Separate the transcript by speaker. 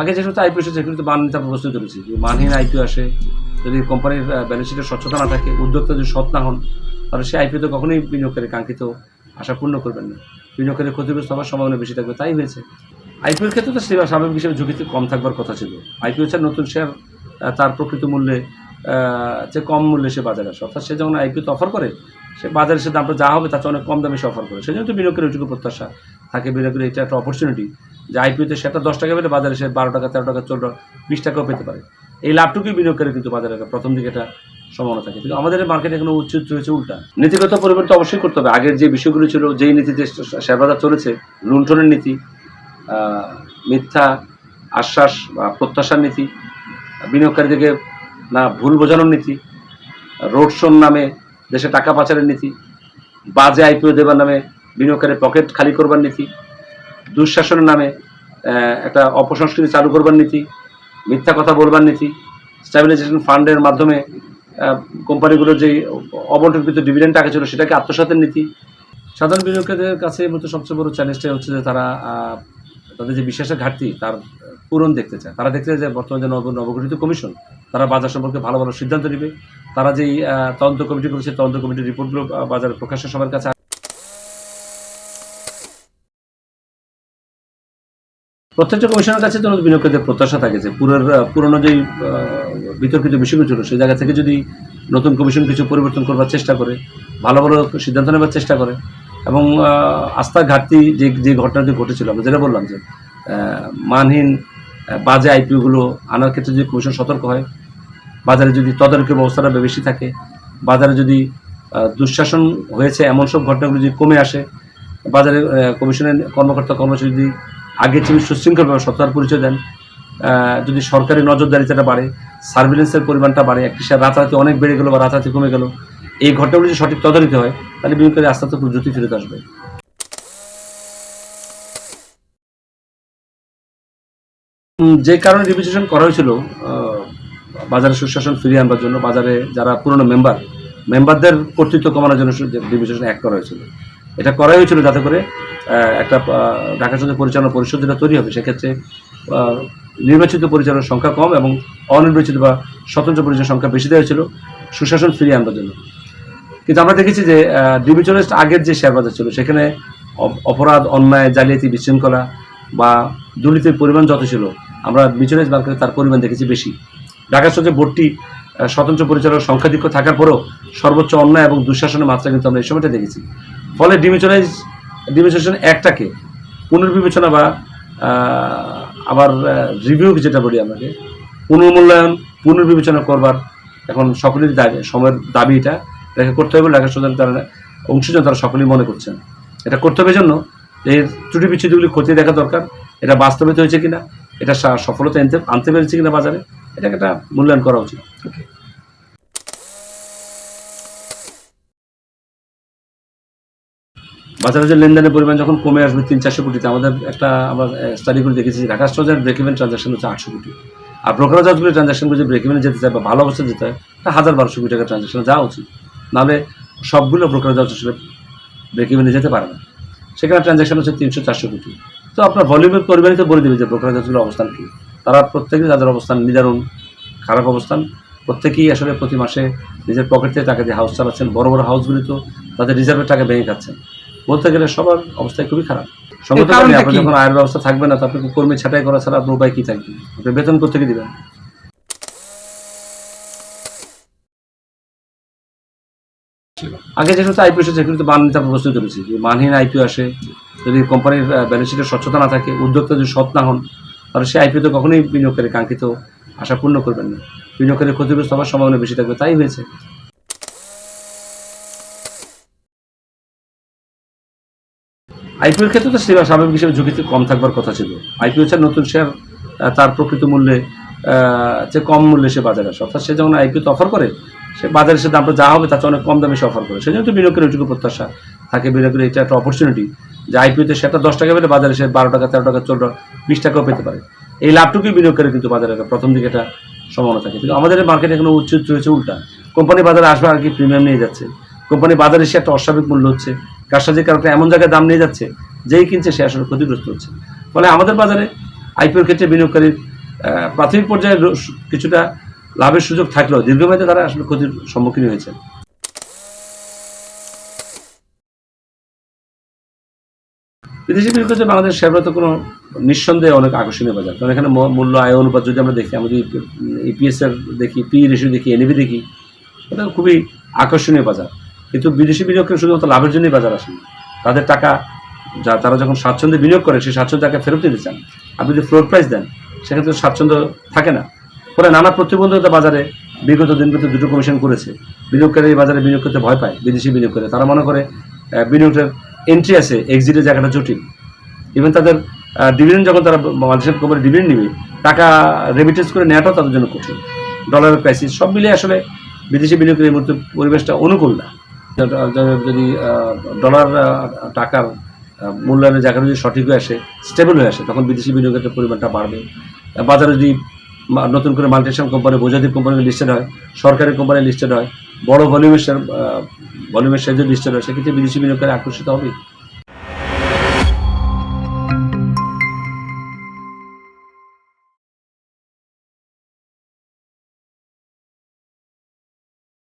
Speaker 1: আগে যে সমস্ত আইপিও এসেছে সেগুলো তো মাননীয় আমরা প্রশ্ন তুলেছি যে মানহীন আইপিও আসে, যদি কোম্পানির ব্যালেন্স শিটের স্বচ্ছতা না থাকে, উদ্যোক্তা যদি সৎ না হন, তাহলে সেই আইপিও তো কখনোই বিনিয়োগকারী কাঙ্ক্ষিত আশা পূর্ণ করবেন না। বিনিয়োগকারী ক্ষতিগ্রস্ত হওয়ার সম্ভাবনা বেশি থাকবে, তাই হয়েছে। আইপিওর ক্ষেত্রে তো সেবা স্বাভাবিক হিসেবে ঝুঁকিতে কম থাকবার কথা ছিল। আইপিও ছাড়া নতুন শেয়ার তার প্রকৃত মূল্যে যে কম মূল্যে সে বাজারে আসে। অর্থাৎ সে যখন আইপিও অফার করে সে বাজারে সে দামটা যা হবে চেয়ে অনেক কম দামে সে অফার করে। সেই জন্য তো বিনিয়োগের ওইটুকু প্রত্যাশা থাকে। বিনিয়োগের এটা একটা অপরচুনিটি যে আইপিওতে সেটা দশ টাকা পেলে বাজারে সে বারো টাকা, তেরো টাকা, চোদ্দ বিশ টাকাও পেতে পারে। এই লাভটুকুই বিনিয়োগকারী কিন্তু বাজারে প্রথম দিকে এটা সম্ভাবনা থাকে। কিন্তু আমাদের মার্কেটে এখনও উচ্চ রয়েছে উল্টা। নীতিগত পরিবর্তন অবশ্যই করতে হবে। আগের যে বিষয়গুলো ছিল, যেই নীতিতে শেয়ার বাজার চলেছে, লুণ্ঠনের নীতি মিথ্যা, আশ্বাস বা প্রত্যাশার নীতি, বিনিয়োগকারীদেরকে না ভুল বোঝানোর নীতি, রোড শোর নামে দেশে টাকা পাচারের নীতি, বাজে আইপিও দেবার নামে বিনিয়োগকারীর পকেট খালি করবার নীতি, দুঃশাসনের নামে একটা অপসংস্কৃতি চালু করবার নীতি, মিথ্যা কথা বলবার নীতি স্ট্যাবিলাইজেশন ফান্ডের মাধ্যমে কোম্পানিগুলোর যে অবন্টনকৃত ডিভিডেন্ড টাকা ছিল সেটাকে আত্মসাতের নীতি। সাধারণ বিনিয়োগকারীদের কাছে মূলত সবচেয়ে বড় চ্যালেঞ্জটা হচ্ছে যে তারা তাদের যে বিশ্বাসের ঘাটতি, তার পূরণ দেখতে চায়। তারা দেখতে চায় যে বর্তমানে যে নব, নবগঠিত কমিশন, তারা বাজার সম্পর্কে ভালো ভালো সিদ্ধান্ত নেবে। তারা যেই তদন্ত কমিটি করেছে তদন্ত কমিটির রিপোর্টগুলো বাজারে প্রকাশের সবার কাছে প্রত্যেকটা কমিশনের কাছে তো বিনিয়োগকারীদের প্রত্যাশা থাকে যে পুরোর পুরনো যেই বিতর্কিত বিষয়গুলো ছিল সেই জায়গা থেকে যদি নতুন কমিশন কিছু পরিবর্তন করবার চেষ্টা করে ভালো ভালো সিদ্ধান্ত নেবার চেষ্টা করে এবং আহ, আস্থার ঘাটতি যে যে ঘটনাটি ঘটেছিল আমরা যেটা বললাম যে মানহীন বাজে আইপিওগুলো আনার ক্ষেত্রে যদি কমিশন সতর্ক হয় বাজারে যদি তদারকি ব্যবস্থাটা বেশি থাকে, বাজারে যদি দুঃশাসন হয়েছে, এমন সব ঘটনাগুলো যদি কমে আসে, বাজারে কমিশনের কর্মকর্তা কর্মচারী যদি আগে চেয়ে সুশৃঙ্খলভাবে সততার পরিচয় দেন যদি সরকারি নজরদারিতাটা বাড়ে, সার্ভিলেন্সের পরিমাণটা বাড়ে, একটি শেয়ার রাতারাতি অনেক বেড়ে গেলো বা রাতারাতি কমে গেল, এই ঘটনাগুলো যদি সঠিক তদারকি হয়, তাহলে বিনিয়োগকারী আস্তে আস্তে দ্রুতি ফেরত আসবে। যে কারণে রিভিশন করা হয়েছিল বাজারে সুশাসন ফিরিয়ে আনবার জন্য বাজারে যারা পুরনো মেম্বার, মেম্বারদের কর্তৃত্ব কমানোর জন্য রিভিশন অ্যাক্ট করা হয়েছিল। এটা করা হয়েছিল যাতে করে একটা ঢাকা সঙ্গে পরিচালনা পরিষদ যেটা তৈরি হবে, সেক্ষেত্রে নির্বাচিত পরিচালনার সংখ্যা কম এবং অনির্বাচিত বা স্বতন্ত্র পরিচালনার সংখ্যা বেশি দেওয়া হয়েছিল সুশাসন ফিরিয়ে আনবার জন্য। কিন্তু আমরা দেখেছি যে ডিভিশনিস্ট আগের যে শেয়ার বাজার ছিল, সেখানে অপরাধ, অন্যায়, জালিয়াতি, বিশৃঙ্খলা বা দুর্নীতির পরিমাণ যত ছিল, আমরা মিউচুয়ালাইজ মার্কেটে তার পরিমাণ দেখেছি বেশি। ঢাকা যে বোর্ডটি স্বতন্ত্র পরিচালক, সংখ্যাধিক্য থাকার পরেও সর্বোচ্চ অন্যায় এবং দুঃশাসনের মাত্রা কিন্তু আমরা এই সময়টা দেখেছি। ফলে ডিমিউচুয়ালাইজ ডিমিউচুয়েশন একটাকে পুনর্বিবেচনা বা আবার রিভিউ যেটা বলি আমাকে পুনর্মূল্যায়ন, পুনর্বিবেচনা করবার এখন সকলেরই দাবি, সময়ের দাবি এটা। এটাকে করতে হবে ঢাকা সদর তারা, অংশীজন তারা সকলেই মনে করছেন। এটা করতে হবে জন্য এর ত্রুটি বিচ্ছুতিগুলি খতিয়ে দেখা দরকার। এটা বাস্তবিত হয়েছে কিনা, এটা সফলতা আনতে আনতে পেরেছে কিনা বাজারে। এটাকে একটা মূল্যায়ন করা উচিত। বাজারে যে লেনদেনের পরিমাণ যখন কমে আসবে তিন চারশো কোটিতে আমাদের একটা আমরা স্টাডি করে দেখেছি যে ঢাকা স্টকের ব্রেক ইভেন ট্রানজাকশন হচ্ছে আটশো কোটি। আর ব্রোকারেজ হাউসগুলো ট্রানজাকশনগুলো যে ব্রেক ইভেনে যেতে চায় বা ভালো অবস্থা যেতে হয় তা হাজার বারোশো কোটি টাকা ট্রানজাকশনে যাওয়া উচিত। নাহলে সবগুলো ব্রোকারেজ হাউস আসলে ব্রেক ইভেনে যেতে পারে না। সেখানে ট্রানজাকশন হচ্ছে তিনশো চারশো কোটি। তো আপনার ভলিউমের পরিমাণই তো বলে দেবে যে ব্রোকারেজ হাউসগুলোর অবস্থান কী। তারা প্রত্যেকেই তাদের অবস্থান নিদারুণ খারাপ অবস্থান প্রত্যেকেই আসলে প্রতি মাসে নিজের পকেট থেকে টাকা দিয়ে হাউস চালাচ্ছেন বড় বড় হাউসগুলি তো তাদের রিজার্ভের টাকা ভেঙে খাচ্ছেন। বলতে গেলে সবার অবস্থায় খুবই খারাপ। সঙ্গে তো আপনার যখন আয়ের ব্যবস্থা থাকবে না তো কর্মী ছাঁটাই করা ছাড়া আপনার উপায় কী থাকবে? আপনি বেতন কোথেকে দিবেন? আগে যে সমস্ত আইপিও এসেছে সেগুলো তো মাননীয় আমরা প্রশ্ন তুলেছি মানহীন আইপিও আসে যদি কোম্পানির ব্যালেন্স শিটের স্বচ্ছতা না থাকে উদ্যোক্তা যদি সৎ না হন তাহলে সে আইপিও তো কখনোই বিনিয়োগকারী কাঙ্ক্ষিত আশা পূর্ণ করবেন না। বিনিয়োগকারী ক্ষতিগ্রস্ত হওয়ার সম্ভাবনা বেশি থাকবে, তাই হয়েছে। আইপিওর ক্ষেত্রে তো সেবা স্বাভাবিক হিসেবে ঝুঁকিতে কম থাকবার কথা ছিল। আইপিও ছাড়া নতুন শেয়ার তার প্রকৃত মূল্যে যে কম মূল্যে সে বাজারে আসে। অর্থাৎ সে যখন আইপিও অফার করে, সে বাজারে সে দামটা যা হবে চেয়ে অনেক কম দামে সে অফার করে। সেই জন্য তো বিনিয়োগের ওইটুকু প্রত্যাশা থাকে। বিনিয়োগের এটা একটা অপরচুনিটি যে আইপিওতে সেটা দশ টাকা পেলে বাজারে সে বারো টাকা, তেরো টাকা, চোদ্দ বিশ টাকাও পেতে পারে। এই লাভটুকুই বিনিয়োগকারী কিন্তু বাজারে একটা প্রথম দিকে একটা সম্ভাবনা থাকে। কিন্তু আমাদের মার্কেটে এখনও উচ্চ রয়েছে উল্টা। কোম্পানি বাজারে আসবে আর কি প্রিমিয়াম নিয়ে যাচ্ছে। কোম্পানি বাজারে সে একটা অস্বাভাবিক মূল্য হচ্ছে। কারসাজির কারণে এমন জায়গায় দাম নিয়ে যাচ্ছে, যেই কিনছে সে আসলে ক্ষতিগ্রস্ত হচ্ছে। ফলে আমাদের বাজারে আইপিওর ক্ষেত্রে বিনিয়োগকারীর প্রাথমিক পর্যায়ে কিছুটা লাভের সুযোগ থাকলেও দীর্ঘমেয়াদে তারা আসলে ক্ষতির সম্মুখীন হয়েছেন। বিদেশি বিনিয়োগ করতে বাংলাদেশ শেয়ার বাজার তো কোনো নিঃসন্দেহে অনেক আকর্ষণীয় বাজার। কারণ এখানে মূল্য আয় অনুপাত যদি আমরা দেখি আমাদের ইপিএস এর দেখি পি রেশিও দেখি এনএবি দেখি, এটা খুবই আকর্ষণীয় বাজার। কিন্তু বিদেশি বিনিয়োগকারী শুধুমাত্র লাভের জন্যই বাজার আসেন। তাদের টাকা যা তারা যখন স্বাচ্ছন্দ্যে বিনিয়োগ করে, সেই স্বাচ্ছন্দ্য টাকা ফেরত দিতে চান। আপনি যদি ফ্লোর প্রাইস দেন সেক্ষেত্রে স্বাচ্ছন্দ্য থাকে না। ফলে নানা প্রতিবন্ধকতা বাজারে বিগত দিনগুলোতে দুটো কমিশন করেছে। বিনিয়োগকারী বাজারে বিনিয়োগ করতে ভয় পায়, বিদেশি বিনিয়োগ করে। তারা মনে করে বিনিয়োগের এন্ট্রি আছে এক্সিটের জায়গাটা জটিল। ইভেন তাদের ডিভিডেন্ড যখন তারা বাংলাদেশের কোম্পানি ডিভিডেন্ড নিবে, টাকা রেমিটেন্স করে নেওয়াটাও তাদের জন্য কঠিন। ডলারের ক্রাইসিস সব মিলিয়ে আসলে বিদেশি বিনিয়োগের এই মুহূর্তে পরিবেশটা অনুকূল না। যদি ডলার টাকার মূল্যায়নের জায়গাটা যদি সঠিক হয়ে আসে স্টেবল হয়ে আসে, তখন বিদেশি বিনিয়োগের পরিমাণটা বাড়বে। বাজারে যদি নতুন করে মাল্টিনেশনাল কোম্পানি বোঝাদি কোম্পানি লিস্টেড হয়, সরকারি কোম্পানি লিস্টেড হয়, বড় ভলিউমের ভলিউমের শেয়ার যদি লিস্টেড হয়, সেক্ষেত্রে বিদেশি বিনিয়োগকারী আকর্ষিত হবে।